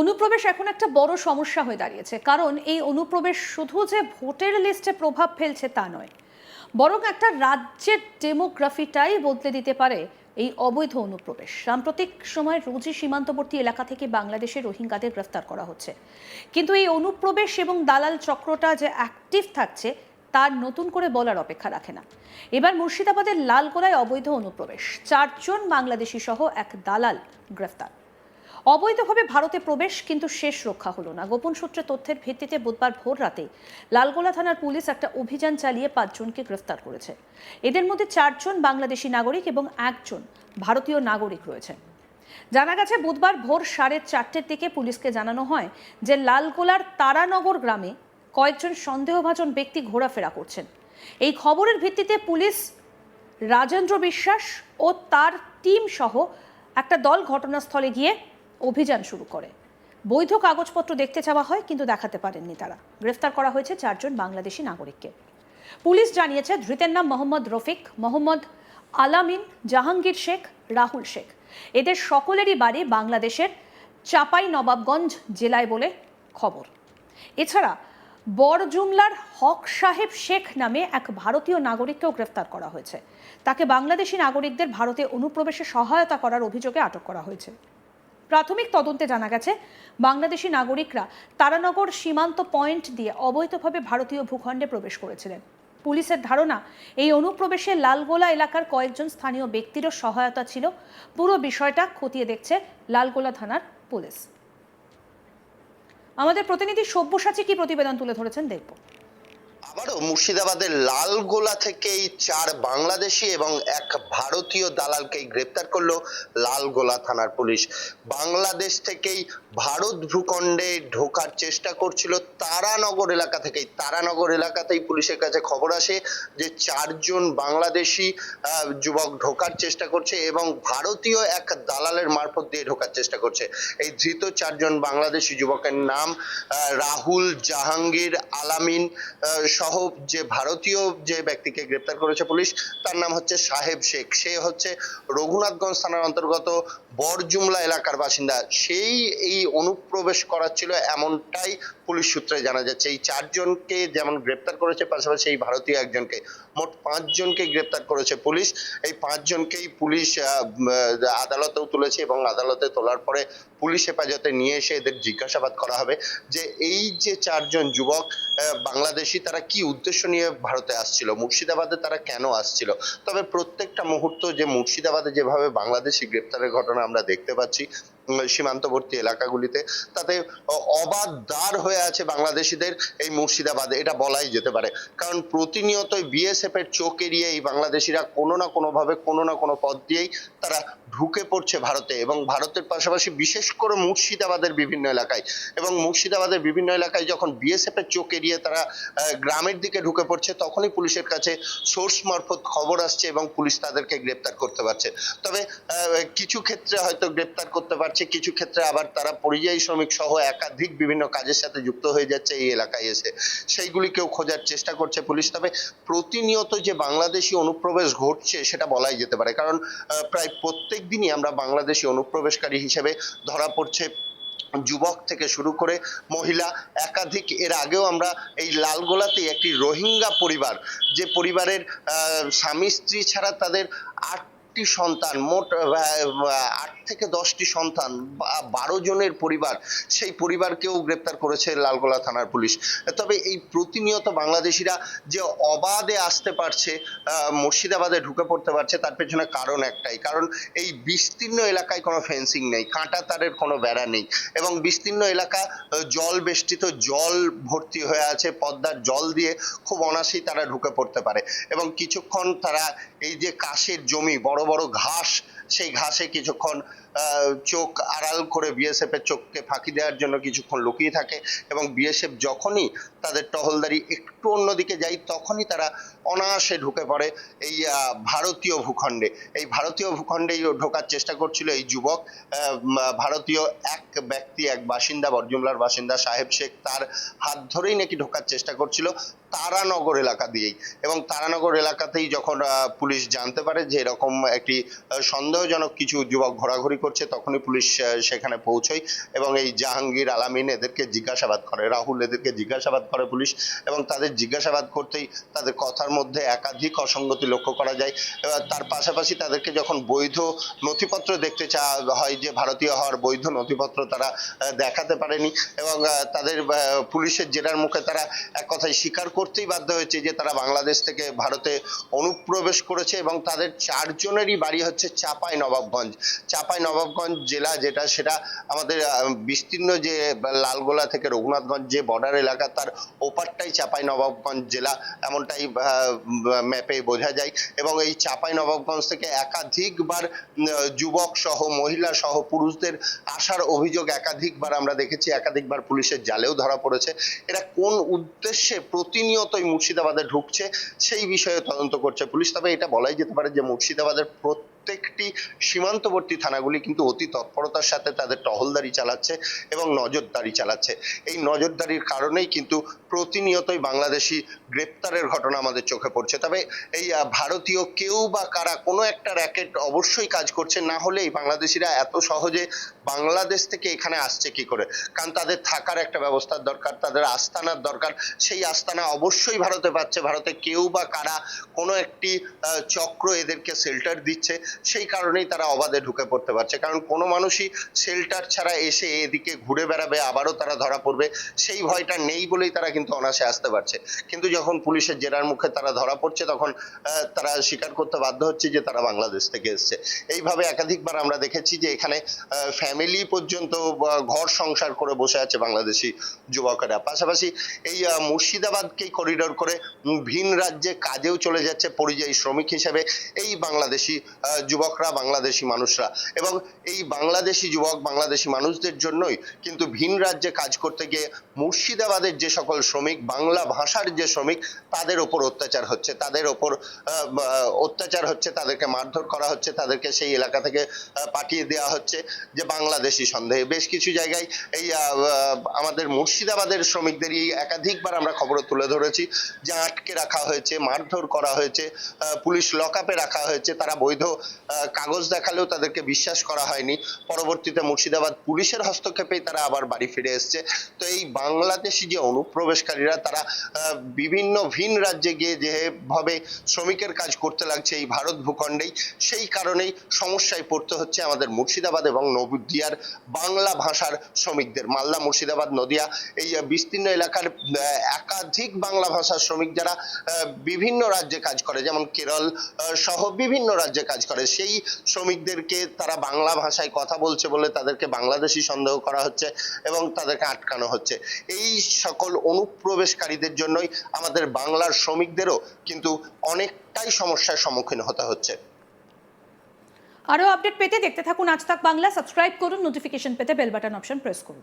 অনুপ্রবেশ এখন একটা বড় সমস্যা হয়ে দাঁড়িয়েছে। কারণ এই অনুপ্রবেশ শুধু যে ভোটের লিস্টে প্রভাব ফেলছে তা নয়, বরং একটা রাজ্যের ডেমোগ্রাফিটাই বদলে দিতে পারে এই অবৈধ অনুপ্রবেশ। সাম্প্রতিক সময় রোজই সীমান্তবর্তী এলাকা থেকে বাংলাদেশের রোহিঙ্গাদের গ্রেফতার করা হচ্ছে। কিন্তু এই অনুপ্রবেশ এবং দালাল চক্রটা যে অ্যাক্টিভ থাকছে, তার নতুন করে বলার অপেক্ষা রাখে না। এবার মুর্শিদাবাদের লালগোলায় অবৈধ অনুপ্রবেশ। চারজন বাংলাদেশি সহ এক দালাল গ্রেফতার। অবৈধভাবে ভারতে প্রবেশ, কিন্তু শেষ রক্ষা হলো না। গোপন সূত্রে তথ্যের ভিত্তিতে বুধবার ভোর রাতে লালগোলা থানার পুলিশ একটা অভিযান চালিয়ে পাঁচজনকে গ্রেফতার করেছে। এদের মধ্যে চারজন বাংলাদেশি নাগরিক এবং একজন ভারতীয় নাগরিক রয়েছেন জানা গেছে, বুধবার ভোর সাড়ে চারটের দিকে পুলিশকে জানানো হয় যে লালগোলার তারানগর গ্রামে কয়েকজন সন্দেহভাজন ব্যক্তি ঘোরাফেরা করছেন। এই খবরের ভিত্তিতে পুলিশ রাজেন্দ্র বিশ্বাস ও তার টিম সহ একটা দল ঘটনাস্থলে গিয়ে অভিযান শুরু করে। বৈধ কাগজপত্র দেখতে চাওয়া হয়, কিন্তু দেখাতে পারেননি তারা। গ্রেফতার করা হয়েছে চারজন বাংলাদেশি নাগরিককে। পুলিশ জানিয়েছে, ধৃতের নাম মোহাম্মদ রফিক, মোহাম্মদ আলামিন, জাহাঙ্গীর শেখ, রাহুল শেখ। এদের সকলেরই বাড়ি বাংলাদেশের চাপাই নবাবগঞ্জ জেলায় বলে খবর। এছাড়া, বড়জুমলার হক সাহেব শেখ নামে এক ভারতীয় নাগরিককেও গ্রেফতার করা হয়েছে। তাকে বাংলাদেশি নাগরিকদের ভারতে অনুপ্রবেশে সহায়তা করার অভিযোগে আটক করা হয়েছে। প্রাথমিক তদন্তে জানা গেছে, বাংলাদেশি নাগরিকরা তারানগর সীমান্ত পয়েন্ট দিয়ে অবৈধভাবে ভারতীয় ভূখণ্ডে প্রবেশ করেছিলেন। পুলিশের ধারণা, এই অনুপ্রবেশে লালগোলা এলাকার কয়েকজন স্থানীয় ব্যক্তিরও সহায়তা ছিল। পুরো বিষয়টা খতিয়ে দেখছে লালগোলা থানার পুলিশ। আমাদের প্রতিনিধি সব্যসাচী কি প্রতিবেদন তুলে ধরেছেন দেখব। আবারও মুর্শিদাবাদের লালগোলা থেকেই চার বাংলাদেশি এবং এক ভারতীয় দালালকেই গ্রেপ্তার করল লালগোলা থানার পুলিশ। বাংলাদেশ থেকেই ভারত ভূখণ্ডে ঢোকার চেষ্টা করছিল তারানগর এলাকা থেকেই। তারানগর এলাকাতেই পুলিশের কাছে খবর আসে যে চারজন বাংলাদেশি যুবক ঢোকার চেষ্টা করছে এবং ভারতীয় এক দালালের মারফত দিয়ে ঢোকার চেষ্টা করছে। এই ধৃত চারজন বাংলাদেশি যুবকের নাম রাহুল জাহাঙ্গীর আলামিন সহ যে ভারতীয় যে ব্যক্তিকে গ্রেপ্তার করেছে পুলিশ, তার নাম হচ্ছে সাহেব শেখ। সে হচ্ছে রঘুনাথগঞ্জ থানার অন্তর্গত বরজুমলা এলাকার বাসিন্দা, সেই এই অনুপ্রবেশ করাচ্ছিল এমনটাই পুলিশ সূত্রে জানা যাচ্ছে। এই চারজনকে যেমন গ্রেপ্তার করেছে, পাশাপাশি এই ভারতীয় একজনকে, মোট পাঁচজনকে গ্রেপ্তার করেছে পুলিশ। এই পাঁচজনকেই পুলিশ আদালতেও তুলেছে এবং আদালতে তোলার পরে পুলিশ হেফাজতে নিয়ে এসে এদের জিজ্ঞাসাবাদ করা হবে যে, এই যে চারজন যুবক বাংলাদেশি, তারা কি উদ্দেশ্য নিয়ে ভারতে আসছিল? মুর্শিদাবাদে তারা কেন আসছিল? তবে প্রত্যেকটা মুহূর্ত যে মুর্শিদাবাদে যেভাবে বাংলাদেশি গ্রেপ্তারের ঘটনা আমরা দেখতে পাচ্ছি সীমান্তবর্তী এলাকাগুলিতে। তাতে অবাধ দ্বার হয়ে আছে বাংলাদেশিদের এই মুর্শিদাবাদে, এটা বলাই যেতে পারে। কারণ প্রতিনিয়তই বিএসএফ এর চোখ এড়িয়ে এই বাংলাদেশিরা কোনো না কোনোভাবে কোনো না কোনো পথ দিয়েই তারা ঢুকে পড়ছে ভারতে এবং ভারতের পাশাপাশি বিশেষ করে মুর্শিদাবাদের বিভিন্ন এলাকায়। এবং মুর্শিদাবাদের বিভিন্ন এলাকায় যখন বিএসএফ এর চোখ এড়িয়ে তারা গ্রামের দিকে ঢুকে পড়ছে, তখনই পুলিশের কাছে সোর্স মারফত খবর আসছে এবং পুলিশ তাদেরকে গ্রেপ্তার করতে পারছে। তবে কিছু ক্ষেত্রে হয়তো গ্রেপ্তার করতে পারছে, কিছু ক্ষেত্রে আবার তারা পরিযায়ী শ্রমিক সহ একাধিক বিভিন্ন কাজের সাথে যুক্ত হয়ে যাচ্ছে এই এলাকায় এসে। সেইগুলিকেও খোঁজার চেষ্টা করছে পুলিশ, তবে প্রতিনিয়ত যে বাংলাদেশি অনুপ্রবেশ ঘটছে সেটা বলাই যেতে পারে। কারণ প্রায় প্রত্যেক দিনই আমরা বাংলাদেশি অনুপ্রবেশকারী হিসেবে ধরা পড়ছে যুবক থেকে শুরু করে মহিলা, একাধিক। এর আগেও আমরা এই লালগোলাতে একটি রোহিঙ্গা পরিবার, যে পরিবারের স্বামী স্ত্রী ছাড়া তাদের আটটি সন্তান, মোট আট থেকে দশটি সন্তান বারো জনের পরিবার, সেই পরিবারকেও গ্রেপ্তার করেছে লালগোলা থানার পুলিশ। তবে এই প্রতিনিয়ত বাংলাদেশিরা যে অবাধে আসতে পারছে মুর্শিদাবাদে ঢুকে পড়তে পারছে, তার পেছনে কারণ একটাই, কারণ এই বিস্তীর্ণ এলাকায় কোনো ফেন্সিং নেই, কাঁটা তারের কোনো বেড়া নেই এবং বিস্তীর্ণ এলাকা জল বেষ্টিত, জল ভর্তি হয়ে আছে, পদ্মার জল দিয়ে খুব অনাসেই তারা ঢুকে পড়তে পারে। এবং কিছুক্ষণ তারা এই যে কাশের জমি, বড় বড় ঘাস সেই ঘাসে কিছুক্ষণ চোখ আড়াল করে বিএসএফ এর চোখকে ফাঁকি দেওয়ার জন্য কিছুক্ষণ লুকিয়ে থাকে এবং বিএসএফ যখনই তাদের টহলদারি একটু অন্যদিকে যায় তখনই তারা অনায়াসে ঢুকে পড়ে এই ভারতীয় ভূখণ্ডে। এই ভারতীয় ভূখণ্ডেই ঢোকার চেষ্টা করছিল এই যুবক ভারতীয় এক ব্যক্তি এক বাসিন্দা বরজুমলার বাসিন্দা সাহেব শেখ তার হাত ধরেই নাকি ঢোকার চেষ্টা করছিল তারানগর এলাকা দিয়েই। এবং তারানগর এলাকাতেই যখন পুলিশ জানতে পারে যে এরকম একটি আহ, সন্দেহজনক কিছু যুবক ঘোরাঘুরি করছে, তখনই পুলিশ সেখানে পৌঁছয় এবং এই জাহাঙ্গীর, আলামিন এদেরকে জিজ্ঞাসাবাদ করে, রাহুল এদেরকে জিজ্ঞাসাবাদ করে পুলিশ এবং তাদের জিজ্ঞাসাবাদ করতেই তাদের কথার মধ্যে একাধিক অসঙ্গতি লক্ষ্য করা যায় তার পাশাপাশি তাদেরকে যখন বৈধ নথিপত্র দেখতে চাওয়া হয় যে ভারতীয় হওয়ার বৈধ নথিপত্র তারা দেখাতে পারেনি এবং তাদের পুলিশের জেরার মুখে তারা এক কথায় স্বীকার করতেই বাধ্য হয়েছে যে তারা বাংলাদেশ থেকে ভারতে অনুপ্রবেশ করেছে এবং তাদের চারজনেরই বাড়ি হচ্ছে চাপাই নবাবগঞ্জ। চাপাই নবাবগঞ্জ জেলা যেটা, সেটা আমাদের বিস্তীর্ণ যে লালগোলা থেকে রঘুনাথগঞ্জ যে বর্ডার এলাকা, তার ওপারটাই চাপাই নবাবগঞ্জ জেলা। এমনটাই ম্যাপে বোঝা যায়। এবং এই চাপাই নবাবগঞ্জ থেকে একাধিকবার যুবক সহ, মহিলা সহ, পুরুষদের আসার অভিযোগ একাধিকবার আমরা দেখেছি। একাধিকবার পুলিশের জালেও ধরা পড়েছে। এরা কোন উদ্দেশ্যে প্রতিনিয়তই মুর্শিদাবাদে ঢুকছে, সেই বিষয়ে তদন্ত করছে পুলিশ। তবে এটা বলাই যেতে পারে যে মুর্শিদাবাদের প্রত্যেকটি সীমান্তবর্তী থানাগুলি কিন্তু অতি তৎপরতার সাথে তাদের টহলদারি চালাচ্ছে এবং নজরদারি চালাচ্ছে। এই নজরদারির কারণেই কিন্তু প্রতিনিয়তই বাংলাদেশি গ্রেপ্তারের ঘটনা আমাদের চোখে পড়ছে। তবে এই ভারতীয় কেউ বা কারা কোনো একটা র্যাকেট অবশ্যই কাজ করছে, না হলে এই বাংলাদেশিরা এত সহজে বাংলাদেশ থেকে এখানে আসছে কি করে? কারণ তাদের থাকার একটা ব্যবস্থার দরকার, তাদের আস্তানার দরকার। সেই আস্তানা অবশ্যই ভারতে পাচ্ছে। ভারতে কেউ বা কারা কোনো একটি চক্র এদেরকে শেল্টার দিচ্ছে। সেই কারণেই তারা অবাধে ঢুকে পড়তে পারছে। কারণ কোনো মানুষই শেল্টার ছাড়া এসে এদিকে ঘুরে বেড়াবে, আবারও তারা ধরা পড়বে, সেই ভয়টা নেই বলেই তারা কিন্তু অনাসে আসতে পারছে। কিন্তু যখন পুলিশের জেরার মুখে তারা ধরা পড়ছে, তখন তারা স্বীকার করতে বাধ্য হচ্ছে যে তারা বাংলাদেশ থেকে এসছে। এইভাবে একাধিকবার আমরা দেখেছি যে এখানে ফ্যামিলি পর্যন্ত ঘর সংসার করে বসে আছে বাংলাদেশি যুবকেরা। পাশাপাশি এই মুর্শিদাবাদকেই করিডোর করে ভিন রাজ্যে কাজেও চলে যাচ্ছে পরিযায়ী শ্রমিক হিসেবে। এই বাংলাদেশি যুবকরা, বাংলাদেশি মানুষরা। এবং এই বাংলাদেশি যুবক, বাংলাদেশি মানুষদের জন্যই কিন্তু ভিন রাজ্যে কাজ করতে গিয়ে মুর্শিদাবাদের যে সকল শ্রমিক, বাংলা ভাষার যে শ্রমিক, তাদের ওপর অত্যাচার হচ্ছে। তাদের ওপর অত্যাচার হচ্ছে, তাদেরকে মারধর করা হচ্ছে, তাদেরকে সেই এলাকা থেকে পাঠিয়ে দেওয়া হচ্ছে যে বাংলাদেশি সন্দেহে। বেশ কিছু জায়গায় এই আমাদের মুর্শিদাবাদের শ্রমিকদেরই একাধিকবার আমরা খবর তুলে ধরেছি যে আটকে রাখা হয়েছে, মারধর করা হয়েছে পুলিশ লকআপে রাখা হয়েছে, তারা বৈধ কাগজ দেখালেও তাদেরকে বিশ্বাস করা হয়নি। পরবর্তীতে মুর্শিদাবাদ পুলিশের হস্তক্ষেপেই তারা আবার বাড়ি ফিরে এসছে। তো এই বাংলাদেশি যে অনুপ্রবেশকারীরা, তারা বিভিন্ন ভিন রাজ্যে গিয়ে যেভাবে শ্রমিকের কাজ করতে লাগছে এই ভারত ভূখণ্ডেই, সেই কারণেই সমস্যায় পড়তে হচ্ছে আমাদের মুর্শিদাবাদ এবং নদিয়ার বাংলা ভাষার শ্রমিকদের। মালদা, মুর্শিদাবাদ, নদিয়া, এই বিস্তীর্ণ এলাকার একাধিক বাংলা ভাষার শ্রমিক যারা বিভিন্ন রাজ্যে কাজ করে, যেমন কেরল সহ বিভিন্ন রাজ্যে কাজ করে। সেই শ্রমিকদেরকে তারা বাংলা ভাষায় কথা বলছে বলে তাদেরকে বাংলাদেশি সন্দেহ করা হচ্ছে এবং তাদেরকে আটকানো হচ্ছে। এই সকল অনুপ্রবেশকারীদের জন্যই আমাদের বাংলার শ্রমিকদেরও কিন্তু অনেকটাই সমস্যার সম্মুখীন হতে হচ্ছে। আরও আপডেট পেতে দেখতে থাকুন আজ তাক বাংলা, সাবস্ক্রাইব করুন, নোটিফিকেশন পেতে বেল বাটন অপশন প্রেস করুন।